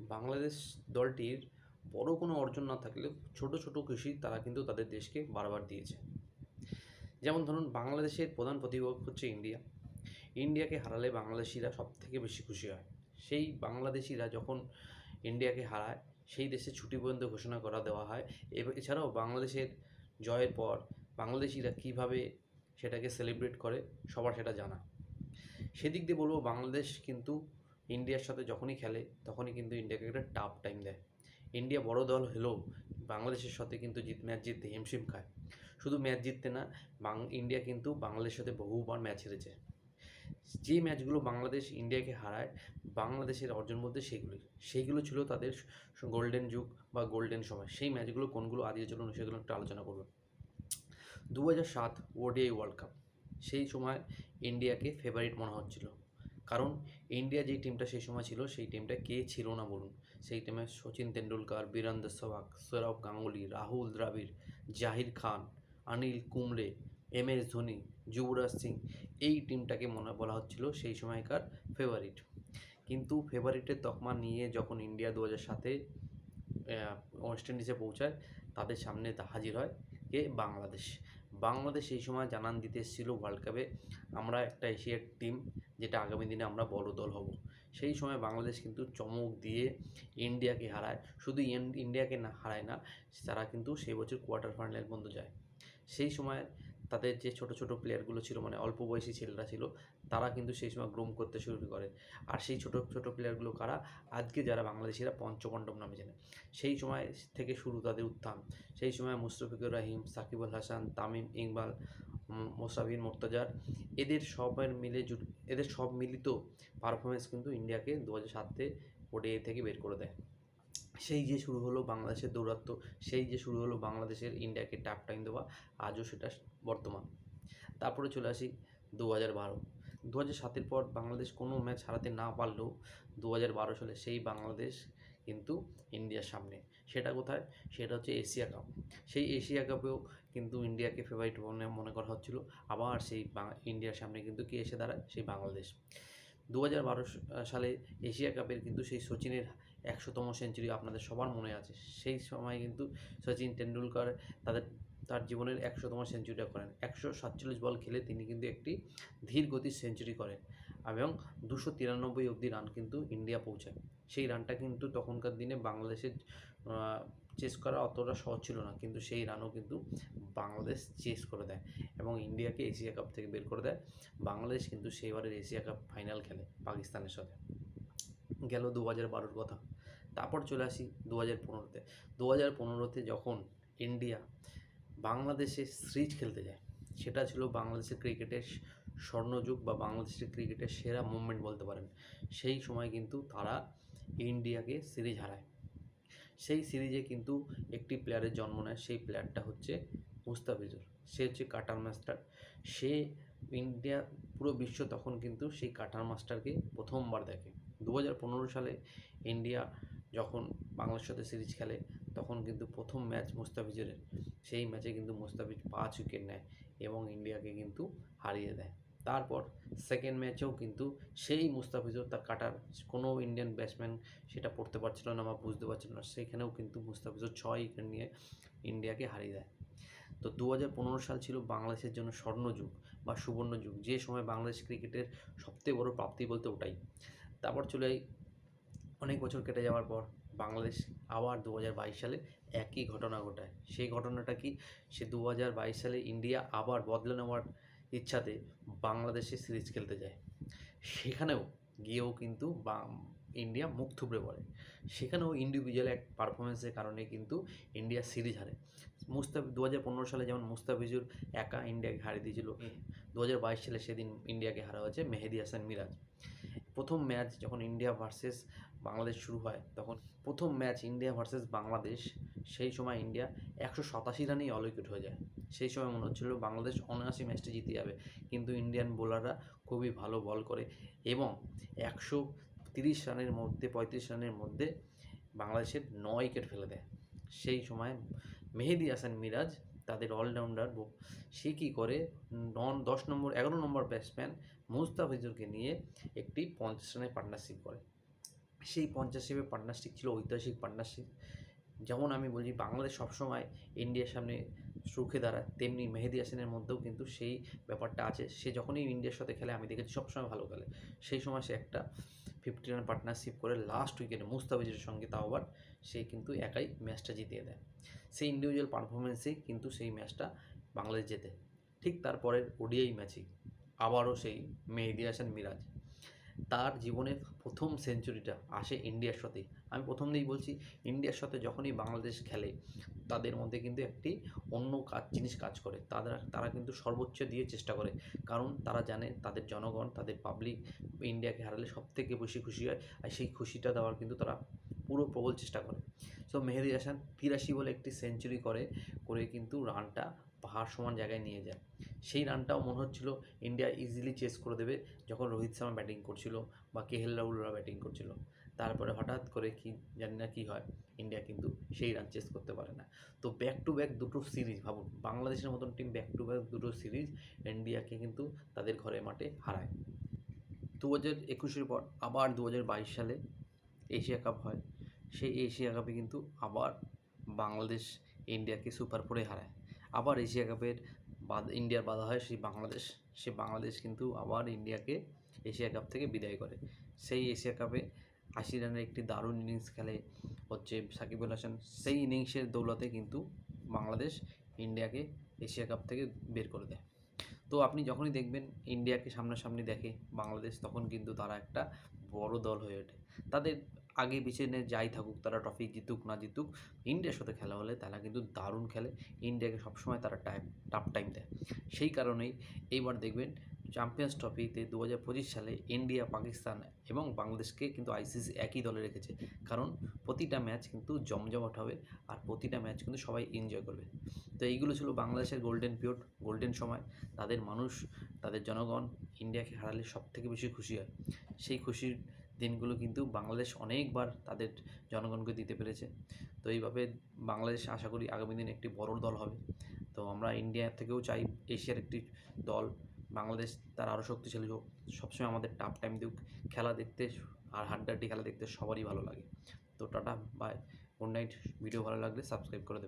বাংলাদেশ দলটির বড় কোনো অর্জন না থাকলেও ছোট ছোট কৃষি তারা কিন্তু তাদের দেশকে বারবার দিয়েছে। যেমন ধরুন, বাংলাদেশের প্রধান প্রতিপক্ষ হচ্ছে ইন্ডিয়া। ইন্ডিয়াকে হারালে বাংলাদেশিরা সব থেকে বেশি খুশি হয়। সেই বাংলাদেশিরা যখন ইন্ডিয়াকে হারায়, সেই দেশে ছুটি পর্যন্ত ঘোষণা করা দেওয়া হয়। এছাড়াও বাংলাদেশের জয়ের পর বাংলাদেশিরা কীভাবে সেটাকে সেলিব্রেট করে, সবার সেটা জানা। সেদিক দিয়ে বলব, বাংলাদেশ কিন্তু ইন্ডিয়ার সাথে যখনই খেলে, তখনই কিন্তু ইন্ডিয়াকে একটা টাফ টাইম দেয়। ইন্ডিয়া বড় দল হলেও বাংলাদেশের সাথে কিন্তু জিত ম্যাচ জিততে হিমশিম খায়। শুধু ম্যাচ জিততে না ইন্ডিয়া কিন্তু বাংলাদেশের সাথে বহুবার ম্যাচ হেরেছে। যে ম্যাচগুলো বাংলাদেশ ইন্ডিয়াকে হারায়, বাংলাদেশের অর্জন বলতে সেগুলি। সেইগুলো ছিল তাদের গোল্ডেন যুগ বা গোল্ডেন সময়। সেই ম্যাচগুলো কোনগুলো আজকে চলুন, সেগুলো একটু আলোচনা করব। দু হাজার সাত ওডিআই ওয়ার্ল্ড কাপ সেই সময় ইন্ডিয়াকে ফেভারিট মনে হচ্ছিল। কারণ ইন্ডিয়া যেই টিমটা সেই সময় ছিল, সেই টিমটা কে ছিল না বলুন? সেই টিমে সচিন তেন্ডুলকার বীরেন্দ্র সেহবাগ সৌরভ গাঙ্গুলি, রাহুল দ্রাবিড়, জাহির খান, অনিল কুমড়ে এম এস ধোনি, যুবরাজ সিং এই টিমটাকে মনে বলা হচ্ছিল সেই সময়কার ফেভারিট কিন্তু ফেভারিটের তকমা নিয়ে যখন ইন্ডিয়া দু হাজার সাতে ওয়েস্ট ইন্ডিজে পৌঁছায়, তাদের সামনে হাজির হয় কে? বাংলাদেশ। বাংলাদেশ এই সময় জানান দিতে এসেছিল ওয়ার্ল্ড কাপে আমরা একটা এশিয়ার টিম যেটা আগামী দিনে আমরা বড় দল হব। সেই সময় বাংলাদেশ কিন্তু চমক দিয়ে ইন্ডিয়াকে হারায়। শুধু ইন- ইন্ডিয়াকে না হারায় না, তারা কিন্তু সেই বছর কোয়ার্টার ফাইনাল পর্যন্ত যায়। সেই সময় তাদের যে ছোট ছোট প্লেয়ারগুলো ছিল মানে অল্প বয়সী ছেলেরা ছিল, তারা কিন্তু সেই সময় গ্রুম করতে শুরু করে। আর সেই ছোট ছোট প্লেয়ারগুলো কারা? আজকে যারা বাংলাদেশিরা পঞ্চমণ্ডপ নামে জানে সেই সময় থেকে শুরু তাদের উত্থান। সেই সময় মুস্তফিকুর রাহিম, সাকিবুল হাসান, তামিম ইকবাল মোসাফির মোর্তাজার, এদের সবের মিলে এদের সব মিলিত পারফরমেন্স কিন্তু ইন্ডিয়াকে দু হাজার সাতে ওডিআই থেকে বের করে দেয়। সেই যে শুরু হলো বাংলাদেশের দৌরাত্ম্য, সেই যে শুরু হলো বাংলাদেশের ইন্ডিয়াকে ট্যাপ টাইম দেওয়া, আজও সেটা বর্তমান। তারপরে চলে আসি দু হাজার বারো। দু হাজার সাতের পর বাংলাদেশ কোনো ম্যাচ হারাতে না পারলেও দু হাজার বারো সালে সেই বাংলাদেশ কিন্তু ইন্ডিয়ার সামনে। সেটা কোথায়? সেটা হচ্ছে এশিয়া কাপ। সেই এশিয়া কাপেও কিন্তু ইন্ডিয়াকে ফেভারিট মনে মনে করা হচ্ছিল। আবার সেই ইন্ডিয়ার সামনে কিন্তু কে এসে দাঁড়ায়? সেই বাংলাদেশ। দু হাজার বারো সালে এশিয়া কাপের কিন্তু সেই সচিনের একশোতম সেঞ্চুরি আপনাদের সবার মনে আছে। সেই সময় কিন্তু সচিন টেন্ডুলকার তাদের, তার জীবনের একশোতম সেঞ্চুরিটা করেন। একশো সাতচল্লিশ বল খেলে তিনি কিন্তু একটি ধীর গতির সেঞ্চুরি করেন এবং দুশো তিরানব্বই অবধি রান কিন্তু ইন্ডিয়া পৌঁছায়। সেই রানটা কিন্তু তখনকার দিনে বাংলাদেশের চেস করা অতটা সহজ ছিল না। কিন্তু সেই রানও কিন্তু বাংলাদেশ চেস করে দেয় এবং ইন্ডিয়াকে এশিয়া কাপ থেকে বের করে দেয়। বাংলাদেশ কিন্তু সেইবারের এশিয়া কাপ ফাইনাল খেলে পাকিস্তানের সাথে। গেল দু হাজার বারোর কথা। তারপর চলে আসি দু হাজার পনেরোতে। দু হাজার পনেরোতে যখন ইন্ডিয়া বাংলাদেশে সিরিজ খেলতে যায়, সেটা ছিল বাংলাদেশের ক্রিকেটের স্বর্ণযুগ বা বাংলাদেশের ক্রিকেটের সেরা মুভমেন্ট বলতে পারেন। সেই সময় কিন্তু তারা ইন্ডিয়াকে সিরিজ হারায়। সেই সিরিজে কিন্তু একটি প্লেয়ারের জন্ম নেয়, সেই প্লেয়ারটা হচ্ছে মুস্তাফিজুর। সে হচ্ছে কাটার মাস্টার। সে ইন্ডিয়া, পুরো বিশ্ব তখন কিন্তু সেই কাটার মাস্টারকে প্রথমবার দেখে। দু হাজার পনেরো সালে ইন্ডিয়া যখন বাংলাদেশের সাথে সিরিজ খেলে, তখন কিন্তু প্রথম ম্যাচ মুস্তাফিজের, সেই ম্যাচে কিন্তু মুস্তাফিজ পাঁচ উইকেট নেয় এবং ইন্ডিয়াকে কিন্তু হারিয়ে দেয়। তারপর সেকেন্ড ম্যাচেও কিন্তু সেই মুস্তাফিজুর তার কাটার কোনো ইন্ডিয়ান ব্যাটসম্যান সেটা পড়তে পারছিল না বা বুঝতে পারছিল না, সেখানেও কিন্তু মুস্তাফিজুর ছয় উইকেট নিয়ে ইন্ডিয়াকে হারিয়ে দেয়। তো দু হাজার পনেরো সাল ছিল বাংলাদেশের জন্য স্বর্ণযুগ বা সুবর্ণ যুগ। যে সময় বাংলাদেশ ক্রিকেটের সবথেকে বড় প্রাপ্তি বলতে ওটাই। তারপর চলে অনেক বছর কেটে যাওয়ার পর বাংলাদেশ আবার দু হাজার বাইশ সালে একই ঘটনা ঘটায়। সেই ঘটনাটা কি? সে দু হাজার বাইশ সালে ইন্ডিয়া আবার বদলে নেওয়ার ইচ্ছাতে বাংলাদেশে সিরিজ খেলতে যায়। সেখানেও গিয়েও কিন্তু বা- ইন্ডিয়া মুখ থুবড়ে পড়ে। সেখানেও ইন্ডিভিজুয়াল এক পারফরমেন্সের কারণে কিন্তু ইন্ডিয়া সিরিজ হারে। মুস্তাফি দু হাজার পনেরো সালে যেমন মুস্তাফিজুর একা ইন্ডিয়াকে হারিয়ে দিয়েছিল দু হাজার বাইশ সালে সেদিন ইন্ডিয়াকে হারা হয়েছে মেহেদি হাসান মিরাজ। প্রথম ম্যাচ যখন ইন্ডিয়া ভার্সেস বাংলাদেশ শুরু হয় তখন প্রথম ম্যাচ ইন্ডিয়া ভার্সেস বাংলাদেশ, সেই সময় ইন্ডিয়া একশো সাতাশি রানেই অল উইকেট হয়ে যায়। সেই সময় মনে হচ্ছিল বাংলাদেশ অনায়াসি ম্যাচটা জিতে যাবে, কিন্তু ইন্ডিয়ান বোলাররা খুবই ভালো বল করে এবং একশো তিরিশ রানের মধ্যে, পঁয়ত্রিশ রানের মধ্যে বাংলাদেশের ন উইকেট ফেলে দেয়। সেই সময় মেহেদি হাসান মিরাজ, তাদের অলরাউন্ডার সে কী করে? নন, দশ নম্বর, এগারো নম্বর ব্যাটসম্যান মুস্তাফিজুরকে নিয়ে একটি পঞ্চাশ রানের পার্টনারশিপ করে। সেই পঞ্চাশ পঞ্চাশিপের পার্টনারশিপ ছিল, ঐতিহাসিক পার্টনারশিপ যেমন আমি বলছি বাংলাদেশ সবসময় ইন্ডিয়ার সামনে রুখে দাঁড়ায়। তেমনি মেহেদি হাসানের মধ্যেও কিন্তু সেই ব্যাপারটা আছে। সে যখনই ইন্ডিয়ার সাথে খেলে, আমি দেখেছি সবসময় ভালো খেলে। সেই সময় সে একটা ফিফটি রান পার্টনারশিপ করে লাস্ট উইকেটে মুস্তাফিজের সঙ্গে, তাও আবার সে কিন্তু একাই ম্যাচটা জিতিয়ে দেয়। সেই ইন্ডিভিজুয়াল পারফরমেন্সেই কিন্তু সেই ম্যাচটা বাংলাদেশ জেতে। ঠিক তারপরের ওডিআই ম্যাচই আবারও সেই মেহেদি হাসান মিরাজ। তার জীবনের প্রথম সেঞ্চুরিটা আসে ইন্ডিয়ার সাথে। আমি প্রথম দিয়েই বলছি, ইন্ডিয়ার সাথে যখনই বাংলাদেশ খেলে, তাদের মধ্যে কিন্তু একটি অন্য কাজ, জিনিস কাজ করে। তারা তারা কিন্তু সর্বোচ্চ দিয়ে চেষ্টা করে। কারণ তারা জানে তাদের জনগণ, তাদের পাবলিক ইন্ডিয়াকে হারালে সব থেকে বেশি খুশি হয়। আর সেই খুশিটা দেওয়ার কিন্তু তারা পুরো প্রবল চেষ্টা করে। সো মেহেদি হাসান তিরাশি বলে একটি সেঞ্চুরি করে করে কিন্তু রানটা পাহাড় সমান জায়গায় নিয়ে যায়। সেই রানটাও মনে হচ্ছিল ইন্ডিয়া ইজিলি চেস করে দেবে যখন রোহিত শর্মা ব্যাটিং করছিল বা কে এল রাহুলরা ব্যাটিং করছিল। তারপরে হঠাৎ করে কি জানি না কী হয়, ইন্ডিয়া কিন্তু সেই রান চেস করতে পারে না। তো ব্যাক টু ব্যাক দুটো সিরিজ ভাবুন, বাংলাদেশের মতন টিম ব্যাক টু ব্যাক দুটো সিরিজ ইন্ডিয়াকে কিন্তু তাদের ঘরে মাঠে হারায়। দু হাজার একুশের পর আবার দু হাজার বাইশ সালে এশিয়া কাপ হয়, সেই এশিয়া কাপে কিন্তু আবার বাংলাদেশ ইন্ডিয়াকে সুপার ফোরে হারায়। আবার এশিয়া কাপের ইন্ডিয়ার বাধা হয় সেই বাংলাদেশ। সে বাংলাদেশ কিন্তু আবার ইন্ডিয়াকে এশিয়া কাপ থেকে বিদায় করে। সেই এশিয়া কাপে আশি রানের একটি দারুণ ইনিংস খেলে হচ্ছে সাকিব আল হাসান। সেই ইনিংসের দৌলতে কিন্তু বাংলাদেশ ইন্ডিয়াকে এশিয়া কাপ থেকে বের করে দেয়। তো আপনি যখনই দেখবেন ইন্ডিয়াকে সামনাসামনি দেখে বাংলাদেশ, তখন কিন্তু তারা একটা বড় দল হয়ে ওঠে। তাদের আগে পিছনে যাই থাকুক, তারা ট্রফি জিতুক, না জিতুক, ইন্ডিয়ার সাথে খেলা হলে তারা কিন্তু দারুণ খেলে। ইন্ডিয়াকে সবসময় তারা টাইম টাফ টাইম দেয়। সেই কারণেই এইবার দেখবেন চ্যাম্পিয়ন্স ট্রফিতে দু হাজার পঁচিশ সালে ইন্ডিয়া, পাকিস্তান এবং বাংলাদেশকে কিন্তু আইসিসি একই দলে রেখেছে। কারণ প্রতিটা ম্যাচ কিন্তু জমজমাট হবে আর প্রতিটা ম্যাচ কিন্তু সবাই এনজয় করবে। তো এইগুলো ছিল বাংলাদেশের গোল্ডেন পিরিয়ড গোল্ডেন সময়। তাদের মানুষ, তাদের জনগণ ইন্ডিয়াকে হারালে সব থেকে বেশি খুশি হয়। সেই খুশির দিনগুলো কিন্তু বাংলাদেশ অনেকবার তাদের জনগণকে দিতে পেরেছে। তো এইভাবে বাংলাদেশ আশা করি আগামী দিনে একটি বড় দল হবে। তো আমরা ইন্ডিয়া থেকেও চাই, এশিয়ার একটি দল, বাংলাদেশ তার আরও শক্তিশালী হোক। সবসময় আমাদের টাফ টাইম দিক খেলা দেখতে আর হাড্ডাহাড্ডি খেলা দেখতে সবারই ভালো লাগে। তো ta-ta bye good night video ভালো লাগলে সাবস্ক্রাইব করে দেবেন